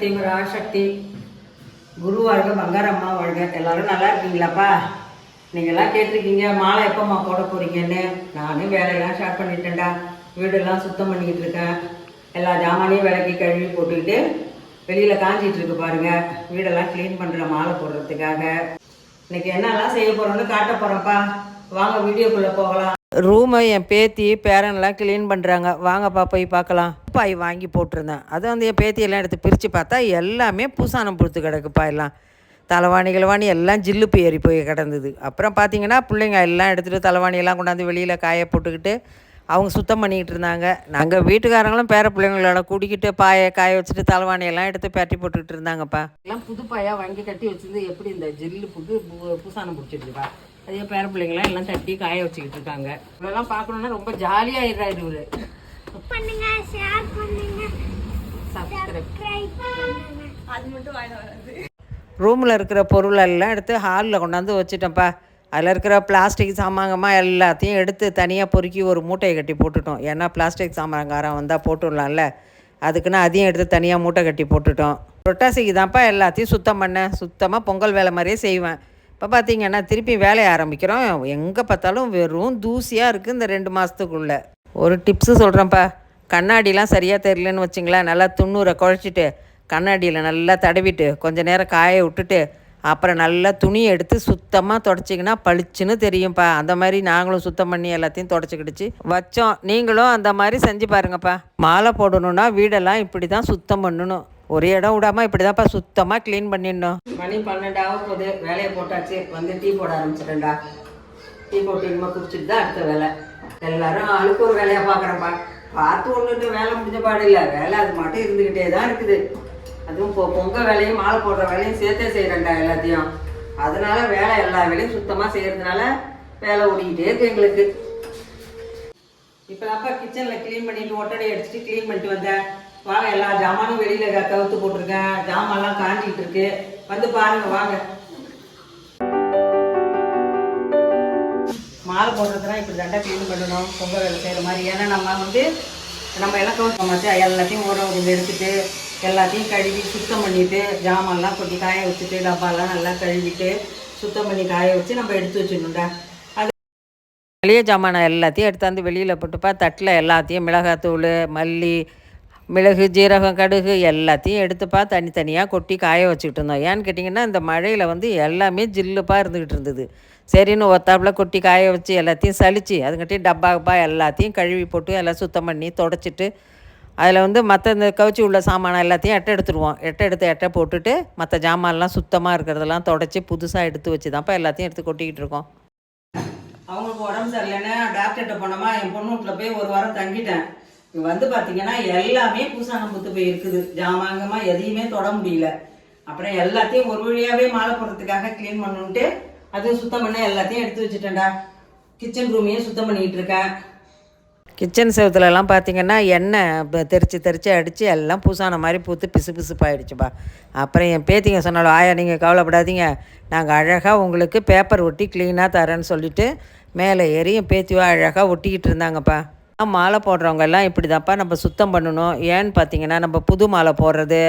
சக்தி ஆசக்தி. குரு வாழ்க பங்காரம்மா வாழ்க. எல்லாரும் நல்லா இருக்கீங்களாப்பா? நீங்கள்லாம் கேட்டிருக்கீங்க மாலை எப்போம்மா போட போறீங்கன்னு. நானும் வேலையெல்லாம் ஸ்டார்ட் பண்ணிட்டேன்டா. வீடெல்லாம் சுத்தம் பண்ணிக்கிட்டு இருக்கேன். எல்லா ஜாமானையும் விளக்கி கழுவி போட்டுக்கிட்டு வெளியில் காஞ்சிட்டு இருக்கு பாருங்க. வீடெல்லாம் க்ளீன் பண்ணுற மாலை போடுறதுக்காக. இன்னைக்கு என்னெல்லாம் செய்ய போகிறோன்னு காட்ட போகிறோம்ப்பா வாங்க வீடியோக்குள்ளே போகலாம். ரூமை என் பேத்தி பேரன்லாம் க்ளீன் பண்ணுறாங்க வாங்கப்பா போய் பார்க்கலாம். பாய் வாங்கி போட்டிருந்தேன். அது வந்து என் பேத்தியெல்லாம் எடுத்து பிரித்து பார்த்தா எல்லாமே பூசானம் புழுத்து கிடக்குப்பா எல்லாம். தலைவாணி கிழவாணி எல்லாம் ஜில்லுப்பு ஏறி போய் கிடந்தது. அப்புறம் பார்த்தீங்கன்னா பிள்ளைங்க எல்லாம் எடுத்துகிட்டு தலைவாணியெல்லாம் கொண்டாந்து வெளியில் காய போட்டுக்கிட்டு அவங்க சுத்தம் பண்ணிக்கிட்டு இருந்தாங்க. நாங்கள் வீட்டுக்காரங்களும் பேர பிள்ளைங்களோட கூட்டிக்கிட்டு பாயை காய வச்சுட்டு தலைவாணியெல்லாம் எடுத்து பேட்டி போட்டுக்கிட்டு இருந்தாங்கப்பா. எல்லாம் புது பாயாக வாங்கி கட்டி வச்சுருந்து எப்படி இந்த ஜில்லு புட்டு பூசானம் பிடிச்சிருக்குப்பா? அதே பேர பிள்ளைங்களாம் எல்லாம் தட்டி காய வச்சுக்கிட்டு இருக்காங்க. இவ்வளோலாம் பார்க்கணுன்னா ரொம்ப ஜாலியாகிடுறாரு இவரு. பண்ணுங்க ஷேர் பண்ணுங்க. சப்ஸ்கிரைப் அது மட்டும் வாங்க வராது. ரூமில் இருக்கிற பொருள் எல்லாம் எடுத்து ஹாலில் கொண்டாந்து வச்சுட்டேன்ப்பா அதில் இருக்கிற பிளாஸ்டிக் சாமாங்கம்மா எல்லாத்தையும் எடுத்து தனியாக பொறுக்கி ஒரு மூட்டையை கட்டி போட்டுட்டோம். ஏன்னா பிளாஸ்டிக் சாமான்காரன் வந்தால் போட்டுடலாம்ல. அதுக்குன்னு அதையும் எடுத்து தனியாக மூட்டை கட்டி போட்டுட்டோம். புரட்டாசிக்கு தான்ப்பா எல்லாத்தையும் சுத்தம் பண்ணேன். சுத்தமாக பொங்கல் வேலை மாதிரியே செய்வேன். இப்போ பார்த்தீங்கன்னா திருப்பி வேலையை ஆரம்பிக்கிறோம். எங்கே பார்த்தாலும் வெறும் தூசியாக இருக்குது இந்த ரெண்டு மாதத்துக்குள்ளே ஒரு டிப்ஸு சொல்கிறேன்ப்பா கண்ணாடிலாம் சரியாக தெரியலன்னு வச்சுங்களேன். நல்லா துண்ணூரை குழச்சிட்டு கண்ணாடியில் நல்லா தடவிட்டு கொஞ்ச நேரம் காய விட்டுட்டு அப்புறம் நல்லா துணியை எடுத்து சுத்தமாக தொடச்சிங்கன்னா பளிச்சுன்னு தெரியும்ப்பா. அந்த மாதிரி நாங்களும் சுத்தம் பண்ணி எல்லாத்தையும் தொடச்சிக்கிடுச்சு. வச்சோம். நீங்களும் அந்த மாதிரி செஞ்சு பாருங்கப்பா. மாலை போடணுன்னா வீடெல்லாம் இப்படி தான் சுத்தம் பண்ணணும். ஒரு இடம் விடாமல் இப்படி தான்ப்பா சுத்தமாக க்ளீன் பண்ணிடணும். மணி பன்னெண்டாவது போகுது வேலையை போட்டாச்சு. வந்து டீ போட ஆரம்பிச்சிட்டேன்டா. டீ போட்டு குடிச்சிட்டு தான் அடுத்த வேலை. எல்லாரும் ஆளுக்கு ஒரு வேலையாக பார்க்குறேன்ப்பா பார்த்து ஒன்றுட்டு வேலை முடிஞ்ச பாடு இல்லை. வேலை அது மட்டும் இருந்துக்கிட்டே தான் இருக்குது. அதுவும் இப்போ பொங்க வேலையும் மாலை போடுற வேலையும் சேர்த்தே செய்கிறேன்டா எல்லாத்தையும். அதனால வேலை எல்லா வேலையும் சுத்தமாக செய்கிறதுனால வேலை ஓடிக்கிட்டே இருக்கு எங்களுக்கு. இப்போ அப்பா கிச்சனில் க்ளீன் பண்ணிட்டு ஒட்டடை அடிச்சுட்டு க்ளீன் பண்ணிட்டு வந்தேன். வாங்க எல்லா ஜாமானும் வெளியில் கவுத்து போட்டிருக்கேன். ஜாமான்லாம் காஞ்சிட்டு இருக்கு. வந்து பாருங்க வாங்க. மாலை போடுறதுனா இப்படி தண்டை க்ளீன் பண்ணணும் பொங்கல் வேலை செய்கிற மாதிரி. ஏன்னா நம்ம வந்து நம்ம எல்லாம் கவுத்து வச்சு எல்லாத்தையும் ஊற கொஞ்சம் எடுத்துட்டு எல்லாத்தையும் கழுவி சுத்தம் பண்ணிட்டு ஜாமான்லாம் கொஞ்சம் காய வச்சுட்டு டப்பாலாம் நல்லா கழுவிட்டு சுத்தம் பண்ணி காய வச்சு நம்ம எடுத்து வச்சிடணும்டா. அது வெளியே ஜாமான் எல்லாத்தையும் எடுத்தாந்து வெளியில் போட்டுப்பா. தட்டில் எல்லாத்தையும் மிளகாத்தூள் மல்லி மிளகு ஜீரகம் கடுகு எல்லாத்தையும் எடுத்துப்பா தனித்தனியாக கொட்டி காய வச்சுக்கிட்டு இருந்தோம் ஏன்னு கேட்டிங்கன்னா இந்த மழையில் வந்து எல்லாமே ஜில்லுப்பாக இருந்துக்கிட்டு இருந்தது. சரின்னு ஒத்தாப்புல கொட்டி காய வச்சு எல்லாத்தையும் சளிச்சு அதுங்கிட்டே டப்பாப்பா எல்லாத்தையும் கழுவி போட்டு எல்லாம் சுத்தம் பண்ணி தொடச்சிட்டு அதில் வந்து மற்ற இந்த கவுச்சி உள்ள சாமான் எல்லாத்தையும் எட்டை எடுத்துருவோம். எட்டை எடுத்து எட்டை போட்டுட்டு மற்ற ஜாமான்லாம் சுத்தமாக இருக்கிறதெல்லாம் தொடச்சி புதுசாக எடுத்து வச்சு தான்ப்பா எல்லாத்தையும் எடுத்து கொட்டிக்கிட்டு இருக்கோம். அவங்களுக்கு உடம்பு சரியில்லைன்னா டாக்டர்கிட்ட போனோமா என் பொண்ணு வீட்டில் போய் ஒரு வாரம் தங்கிட்டேன். இங்க வந்து பார்த்தீங்கன்னா எல்லாமே பூசாங்கம் புத்து போய் இருக்குது. ஜாமாங்கமா எதையுமே தொட முடியல. அப்புறம் எல்லாத்தையும் ஒரு வழியாவே மாலை போடுறதுக்காக க்ளீன் பண்ணுன்ட்டு அதுவும் சுத்தம் பண்ண எல்லாத்தையும் எடுத்து வச்சுட்டேன்டா. கிச்சன் ரூமையும் சுத்தம் பண்ணிக்கிட்டு இருக்கேன். கிச்சன் செவத்துலலாம் பார்த்தீங்கன்னா எண்ணெய் தெரித்து தெரித்து அடித்து எல்லாம் பூசான மாதிரி பூத்து பிசு பிசுப்பாயிடுச்சுப்பா. அப்புறம் என் பேத்திங்க சொன்னாலும் ஆயா நீங்கள் கவலைப்படாதீங்க. நாங்கள் அழகாக உங்களுக்கு பேப்பர் ஒட்டி க்ளீனாக தரேன்னு சொல்லிட்டு மேலே ஏறி என் பேத்திவா அழகாக ஒட்டிக்கிட்டு இருந்தாங்கப்பா. மாலை போடுறவங்க எல்லாம் இப்படி தான்ப்பா நம்ம சுத்தம் பண்ணணும். ஏன்னு பார்த்தீங்கன்னா நம்ம புது மாலை போடுறது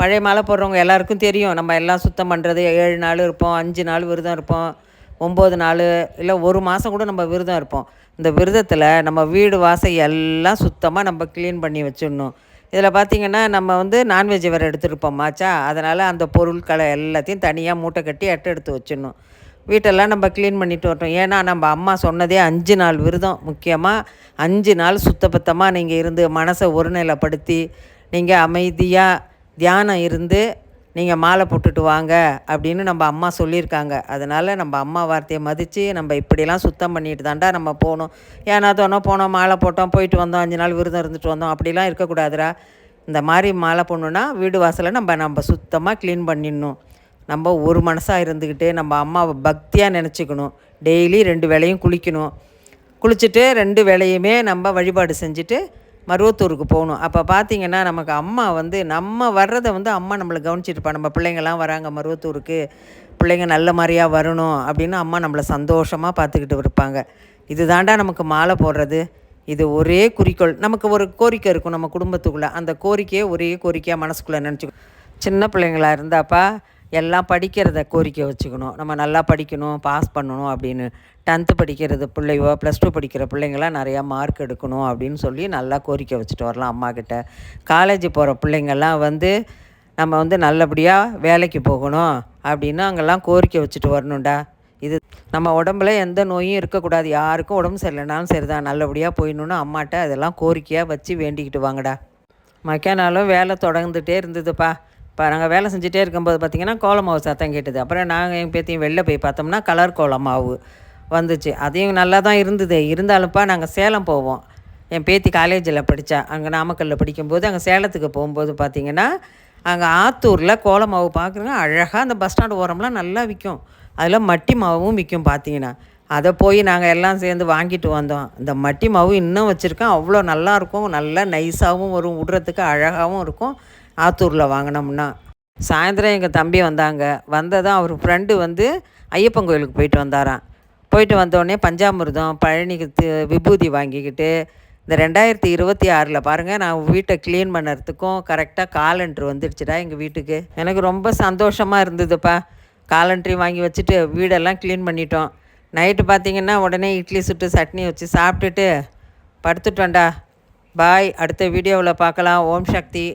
பழைய மாலை போடுறவங்க எல்லாருக்கும் தெரியும். நம்ம எல்லாம் சுத்தம் பண்ணுறது ஏழு நாள் இருப்போம் அஞ்சு நாள் விரதம் இருப்போம் ஒம்பது நாள் இல்லை ஒரு மாதம் கூட நம்ம விரதம் இருப்போம். இந்த விரதத்தில் நம்ம வீடு வாசல் எல்லாம் சுத்தமாக நம்ம க்ளீன் பண்ணி வச்சிடணும். இதில் பார்த்திங்கன்னா நம்ம வந்து நான்வெஜ் வேறு எடுத்துருப்போமாச்சா அதனால் அந்த பொருட்களை எல்லாத்தையும் தனியாக மூட்டை கட்டி அட்டை எடுத்து வச்சிடணும். வீட்டெல்லாம் நம்ம க்ளீன் பண்ணிட்டு வரட்டும். ஏன்னா நம்ம அம்மா சொன்னதே அஞ்சு நாள் விரதம் முக்கியமாக அஞ்சு நாள் சுத்தபத்தமாக நீங்கள் இருந்து மனசை ஒருநிலைப்படுத்தி நீங்கள் அமைதியாக தியானம் இருந்து நீங்கள் மாலை போட்டுட்டு வாங்க அப்படின்னு நம்ம அம்மா சொல்லியிருக்காங்க. அதனால் நம்ம அம்மா வார்த்தையை மதித்து நம்ம இப்படிலாம் சுத்தம் பண்ணிட்டு தாண்டா நம்ம போகணும். ஏன்னா தோணும் போனோம் மாலை போட்டோம் போயிட்டு வந்தோம் அஞ்சு நாள் விரதம் இருந்துட்டு வந்தோம். அப்படிலாம் இருக்கக்கூடாதுரா இந்த மாதிரி மாலை போடணுன்னா வீடு வாசலை நம்ம நம்ம சுத்தமாக க்ளீன் பண்ணிடணும். நம்ம ஒரு மனசாக இருந்துக்கிட்டு நம்ம அம்மாவை பக்தியாக நினச்சிக்கணும். டெய்லி ரெண்டு வேளையும் குளிக்கணும். குளிச்சுட்டு ரெண்டு வேளையுமே நம்ம வழிபாடு செஞ்சுட்டு மருவத்தூருக்கு போகணும். அப்போ பார்த்திங்கன்னா நமக்கு அம்மா வந்து நம்ம வர்றதை வந்து அம்மா நம்மளை கவனிச்சிருப்பா. நம்ம பிள்ளைங்கள்லாம் வராங்க மருவத்தூருக்கு. பிள்ளைங்க நல்ல மாதிரியாக வரணும் அப்படின்னு அம்மா நம்மளை சந்தோஷமாக பார்த்துக்கிட்டு இருப்பாங்க. இது தாண்டா நமக்கு மாலை போடுறது. இது ஒரே குறிக்கோள். நமக்கு ஒரு கோரிக்கை இருக்கும் நம்ம குடும்பத்துக்குள்ளே. அந்த கோரிக்கையை ஒரே கோரிக்கையாக மனசுக்குள்ளே நினச்சிக்கணும். சின்ன பிள்ளைங்களா இருந்தாப்பா எல்லாம் படிக்கிறத கோரிக்கை வச்சுக்கணும். நம்ம நல்லா படிக்கணும் பாஸ் பண்ணணும் அப்படின்னு டென்த்து படிக்கிறது பிள்ளையோ ப்ளஸ் டூ படிக்கிற பிள்ளைங்களாம் நிறையா மார்க் எடுக்கணும் அப்படின்னு சொல்லி நல்லா கோரிக்கை வச்சுட்டு வரலாம் அம்மாக்கிட்ட காலேஜ் போகிற பிள்ளைங்கள்லாம் வந்து நம்ம வந்து நல்லபடியாக வேலைக்கு போகணும் அப்படின்னு அங்கெல்லாம் கோரிக்கை வச்சுட்டு வரணும்டா. இது நம்ம உடம்புல எந்த நோயும் இருக்கக்கூடாது. யாருக்கும் உடம்பு சரியில்லைனாலும் சரிதான். நல்லபடியாக போயிடணுன்னு அம்மாட்ட அதெல்லாம் கோரிக்கையாக வச்சு வேண்டிக்கிட்டு வாங்கடா. மக்கானாலும் வேலை தொடர்ந்துகிட்டே இருந்ததுப்பா. இப்போ நாங்கள் வேலை செஞ்சுட்டே இருக்கும்போது பார்த்திங்கன்னா கோலமாவு சத்தம் கேட்டுது. அப்புறம் நாங்கள் எங்கள் பேத்தியும் வெளில போய் பார்த்தோம்னா கலர் கோலமாவு வந்துச்சு. அதையும் நல்லா தான் இருந்தது. இருந்தாலும்ப்பா நாங்கள் சேலம் போவோம். என் பேத்தி காலேஜில் படித்தா அங்கே நாமக்கல்லில் படிக்கும்போது அங்கே சேலத்துக்கு போகும்போது பார்த்திங்கன்னா அங்கே ஆத்தூரில் கோலமாவு பார்க்குறங்க அழகாக அந்த பஸ் ஸ்டாண்டு ஓரம்லாம் நல்லா விற்கும். அதில் மட்டி மாவும் விற்கும் பார்த்தீங்கன்னா. அதை போய் நாங்கள் எல்லாம் சேர்ந்து வாங்கிட்டு வந்தோம். இந்த மட்டி மாவு இன்னும் வச்சுருக்கேன். அவ்வளோ நல்லாயிருக்கும் நல்லா நைஸாகவும் வரும். விடுறதுக்கு அழகாகவும் இருக்கும். ஆத்தூரில் வாங்கினோம்னா சாயந்தரம் எங்கள் தம்பி வந்தாங்க. வந்ததும் அவர் ஃப்ரெண்டு வந்து ஐயப்பன் கோயிலுக்கு போயிட்டு வந்தாராம். போயிட்டு வந்தோடனே பஞ்சாமிர்தம் பழனிக்கு விபூதி வாங்கிக்கிட்டு இந்த ரெண்டாயிரத்தி இருபத்தி ஆறில் பாருங்கள் நான் வீட்டை க்ளீன் பண்ணுறதுக்கும் கரெக்டாக காலண்டர் வந்துடுச்சுடா எங்கள் வீட்டுக்கு. எனக்கு ரொம்ப சந்தோஷமாக இருந்ததுப்பா. காலண்டரி வாங்கி வச்சுட்டு வீடெல்லாம் க்ளீன் பண்ணிட்டோம். நைட்டு பார்த்தீங்கன்னா உடனே இட்லி சுட்டு சட்னி வச்சு சாப்பிட்டுட்டு படுத்துட்டோண்டா பாய் அடுத்த வீடியோவில் பார்க்கலாம் ஓம் சக்தி.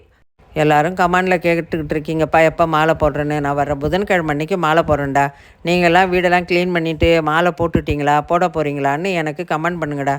எல்லாரும் கமெண்டில் கேட்டுக்கிட்டு இருக்கீங்கப்பா எப்போ மாலை போடுறேன்னு? நான் வர புதன்கிழமை அன்னைக்கு மாலை போடுறேன்டா. நீங்கள்லாம் வீடெல்லாம் க்ளீன் பண்ணிவிட்டு மாலை போட்டுட்டீங்களா? போட போகிறீங்களான்னு எனக்கு கமெண்ட் பண்ணுங்கடா.